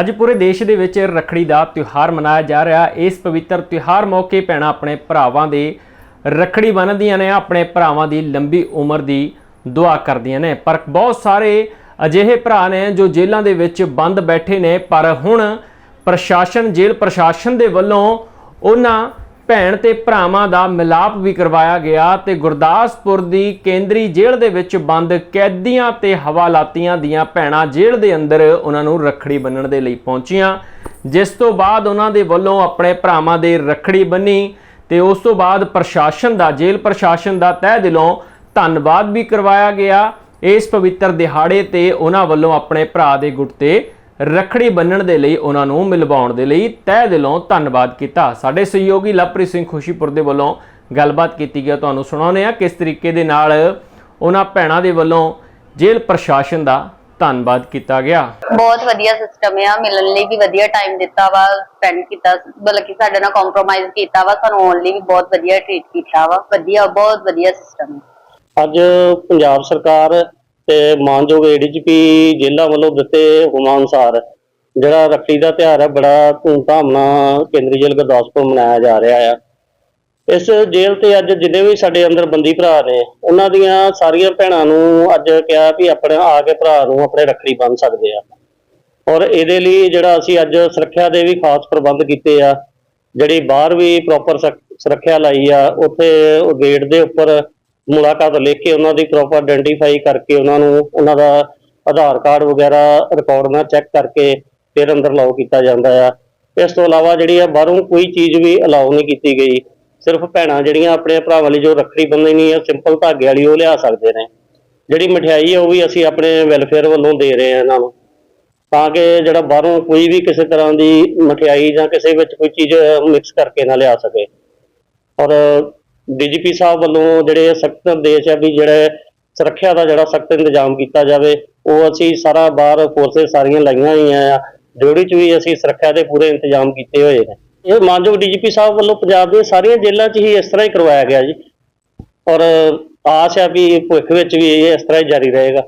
ਅੱਜ ਪੂਰੇ ਦੇਸ਼ ਦੇ ਵਿੱਚ ਰੱਖੜੀ ਦਾ ਤਿਉਹਾਰ ਮਨਾਇਆ ਜਾ ਰਿਹਾ। ਇਸ ਪਵਿੱਤਰ ਤਿਉਹਾਰ ਮੌਕੇ ਭੈਣਾਂ ਆਪਣੇ ਭਰਾਵਾਂ ਦੇ ਰੱਖੜੀ ਬੰਨ੍ਹਦੀਆਂ ਨੇ, ਆਪਣੇ ਭਰਾਵਾਂ ਦੀ ਲੰਬੀ ਉਮਰ ਦੀ ਦੁਆ ਕਰਦੀਆਂ ਨੇ। ਪਰ ਬਹੁਤ ਸਾਰੇ ਅਜਿਹੇ ਭਰਾ ਨੇ ਜੋ ਜੇਲ੍ਹਾਂ ਦੇ ਵਿੱਚ ਬੰਦ ਬੈਠੇ ਨੇ, ਪਰ ਹੁਣ ਪ੍ਰਸ਼ਾਸਨ, ਜੇਲ੍ਹ ਪ੍ਰਸ਼ਾਸਨ ਦੇ ਵੱਲੋਂ ਉਹਨਾਂ ਭੈਣ ਤੇ ਭਰਾਵਾਂ ਦਾ ਮਿਲਾਪ ਵੀ ਕਰਵਾਇਆ ਗਿਆ ਤੇ ਗੁਰਦਾਸਪੁਰ ਦੀ ਕੇਂਦਰੀ ਜੇਲ੍ਹ ਦੇ ਵਿੱਚ ਬੰਦ ਕੈਦੀਆਂ ਤੇ ਹਵਾਲਾਤੀਆਂ ਦੀਆਂ ਭੈਣਾਂ ਜੇਲ੍ਹ ਦੇ ਅੰਦਰ ਉਹਨਾਂ ਨੂੰ ਰੱਖੜੀ ਬੰਨਣ ਦੇ ਲਈ ਪਹੁੰਚੀਆਂ। ਜਿਸ ਤੋਂ ਬਾਅਦ ਉਹਨਾਂ ਦੇ ਵੱਲੋਂ ਆਪਣੇ ਭਰਾਵਾਂ ਦੇ ਰੱਖੜੀ ਬੰਨੀ ਤੇ ਉਸ ਤੋਂ ਬਾਅਦ ਪ੍ਰਸ਼ਾਸਨ ਦਾ, ਜੇਲ੍ਹ ਪ੍ਰਸ਼ਾਸਨ ਦਾ ਤਹਿ ਦਿਲੋਂ ਧੰਨਵਾਦ ਵੀ ਕਰਵਾਇਆ ਗਿਆ। ਇਸ ਪਵਿੱਤਰ ਦਿਹਾੜੇ ਤੇ ਉਹਨਾਂ ਵੱਲੋਂ ਆਪਣੇ ਭਰਾ ਦੇ ਗੁੱਟ ਤੇ ਰੱਖੜੀ ਬੰਨਣ ਦੇ ਲਈ ਉਹਨਾਂ ਨੂੰ ਮਿਲਵਾਉਣ ਦੇ ਲਈ ਤਹਿ ਦਿਲੋਂ ਧੰਨਵਾਦ ਕੀਤਾ। ਸਾਡੇ ਸਹਿਯੋਗੀ ਲਵਪ੍ਰੀਤ ਸਿੰਘ ਖੁਸ਼ੀਪੁਰ ਦੇ ਵੱਲੋਂ ਗੱਲਬਾਤ ਕੀਤੀ ਗਿਆ ਤੁਹਾਨੂੰ ਸੁਣਾਉਂਦੇ ਆ ਕਿਸ ਤਰੀਕੇ ਦੇ ਨਾਲ ਉਹਨਾਂ ਭੈਣਾਂ ਦੇ ਵੱਲੋਂ ਜੇਲ੍ਹ ਪ੍ਰਸ਼ਾਸਨ ਦਾ ਧੰਨਵਾਦ ਕੀਤਾ ਗਿਆ। ਬਹੁਤ ਵਧੀਆ ਸਿਸਟਮ ਆ। ਮਿਲਣ ਲਈ ਵੀ ਵਧੀਆ ਟਾਈਮ ਦਿੱਤਾ ਵਾ ਸਪੈਂਡ ਕੀਤਾ। ਬਲਕਿ ਸਾਡੇ ਨਾਲ ਕੰਪਰੋਮਾਈਜ਼ ਕੀਤਾ ਵਾ। ਸਾਨੂੰ ਆਉਣ ਲਈ ਵੀ ਬਹੁਤ ਵਧੀਆ ਟ੍ਰੀਟ ਕੀਤਾ ਵਾ। ਵਧੀਆ ਬਹੁਤ ਵਧੀਆ ਸਿਸਟਮ ਅੱਜ ਪੰਜਾਬ ਸਰਕਾਰ ਤੇ ਮਾਨਯੋਗ ਏਡੀਜੀਪੀ ਜੇਲ੍ਹਾਂ ਵੱਲੋਂ ਦਿੱਤੇ ਹੁਕਮਾਂ ਅਨੁਸਾਰ ਜਿਹੜਾ ਰੱਖੜੀ ਦਾ ਤਿਉਹਾਰ ਹੈ, ਬੜਾ ਧੂਮਧਾਮ ਨਾਲ ਕੇਂਦਰੀ ਜੇਲ੍ਹ ਗੁਰਦਾਸਪੁਰ ਮਨਾਇਆ ਜਾ ਰਿਹਾ ਆ। ਇਸ ਜੇਲ੍ਹ ਤੇ ਅੱਜ ਜਿੰਨੇ ਵੀ ਸਾਡੇ ਅੰਦਰ ਬੰਦੀ ਭਰਾ ਨੇ, ਉਹਨਾਂ ਦੀਆਂ ਸਾਰੀਆਂ ਭੈਣਾਂ ਨੂੰ ਅੱਜ ਕਿਹਾ ਵੀ ਆਪਣੇ ਆ ਕੇ ਭਰਾ ਨੂੰ ਆਪਣੇ ਰੱਖੜੀ ਬੰਨ ਸਕਦੇ ਆ। ਔਰ ਇਹਦੇ ਲਈ ਜਿਹੜਾ ਅਸੀਂ ਅੱਜ ਸੁਰੱਖਿਆ ਦੇ ਵੀ ਖਾਸ ਪ੍ਰਬੰਧ ਕੀਤੇ ਆ, ਜਿਹੜੀ ਬਾਹਰ ਵੀ ਪ੍ਰੋਪਰ ਸੁਰੱਖਿਆ ਲਾਈ ਆ, ਉੱਥੇ ਗੇਟ ਦੇ ਉੱਪਰ ਮੁਲਾਕਾਤ ਲਿਖ ਕੇ ਉਹਨਾਂ ਦੀ ਪ੍ਰੋਪਰ ਆਇਡੈਂਟੀਫਾਈ ਕਰਕੇ ਉਹਨਾਂ ਨੂੰ ਉਹਨਾਂ ਦਾ ਆਧਾਰ ਕਾਰਡ ਵਗੈਰਾ ਰਿਕਾਰਡ ਨਾਲ ਚੈੱਕ ਕਰਕੇ ਫਿਰ ਅੰਦਰ ਅਲਾਉ ਕੀਤਾ ਜਾਂਦਾ ਆ। ਇਸ ਤੋਂ ਇਲਾਵਾ ਜਿਹੜੀ ਆ ਬਾਹਰੋਂ ਕੋਈ ਚੀਜ਼ ਵੀ ਅਲਾਉ ਨਹੀਂ ਕੀਤੀ ਗਈ। ਸਿਰਫ ਭੈਣਾਂ ਜਿਹੜੀਆਂ ਆਪਣੇ ਭਰਾਵਾਂ ਲਈ ਜੋ ਰੱਖੜੀ ਬੰਨ੍ਹਣੀ ਆ ਸਿੰਪਲ ਧਾਗੇ ਵਾਲੀ ਉਹ ਲਿਆ ਸਕਦੇ ਨੇ। ਜਿਹੜੀ ਮਠਿਆਈ ਆ ਉਹ ਵੀ ਅਸੀਂ ਆਪਣੇ ਵੈਲਫੇਅਰ ਵੱਲੋਂ ਦੇ ਰਹੇ ਆ ਇਹਨਾਂ ਨੂੰ। ਤਾਂ ਕਿ ਜਿਹੜਾ ਬਾਹਰੋਂ ਕੋਈ ਵੀ ਕਿਸੇ ਤਰ੍ਹਾਂ ਦੀ ਮਠਿਆਈ ਜਾਂ ਕਿਸੇ ਵਿੱਚ ਕੋਈ ਚੀਜ਼ ਮਿਕਸ ਕਰਕੇ ਨਾ ਲਿਆ ਸਕੇ। ਔਰ ਡੀਜੀਪੀ ਸਾਹਿਬ ਵੱਲੋਂ ਜਿਹੜੇ ਸਖਤ ਨਿਰਦੇਸ਼ ਆ ਵੀ ਜਿਹੜੇ ਸੁਰੱਖਿਆ ਦਾ ਜਿਹੜਾ ਸਖਤ ਇੰਤਜ਼ਾਮ ਕੀਤਾ ਜਾਵੇ, ਉਹ ਅਸੀਂ ਸਾਰਾ ਬਾਹਰ ਫੋਰਸਸ ਸਾਰੀਆਂ ਲਾਈਆਂ ਹੋਈਆਂ ਆ। ਡਿਊਟੀ 'ਚ ਵੀ ਅਸੀਂ ਸੁਰੱਖਿਆ ਦੇ ਪੂਰੇ ਇੰਤਜ਼ਾਮ ਕੀਤੇ ਹੋਏ ਨੇ। ਇਹ ਮਾਨਯੋਗ ਡੀਜੀਪੀ ਸਾਹਿਬ ਵੱਲੋਂ ਪੰਜਾਬ ਦੀਆਂ ਸਾਰੀਆਂ ਜੇਲ੍ਹਾਂ 'ਚ ਹੀ ਇਸ ਤਰ੍ਹਾਂ ਹੀ ਕਰਵਾਇਆ ਗਿਆ ਜੀ। ਔਰ ਆਸ ਹੈ ਵੀ ਭਵਿੱਖ ਵਿੱਚ ਵੀ ਇਹ ਇਸ ਤਰ੍ਹਾਂ ਹੀ ਜਾਰੀ ਰਹੇਗਾ।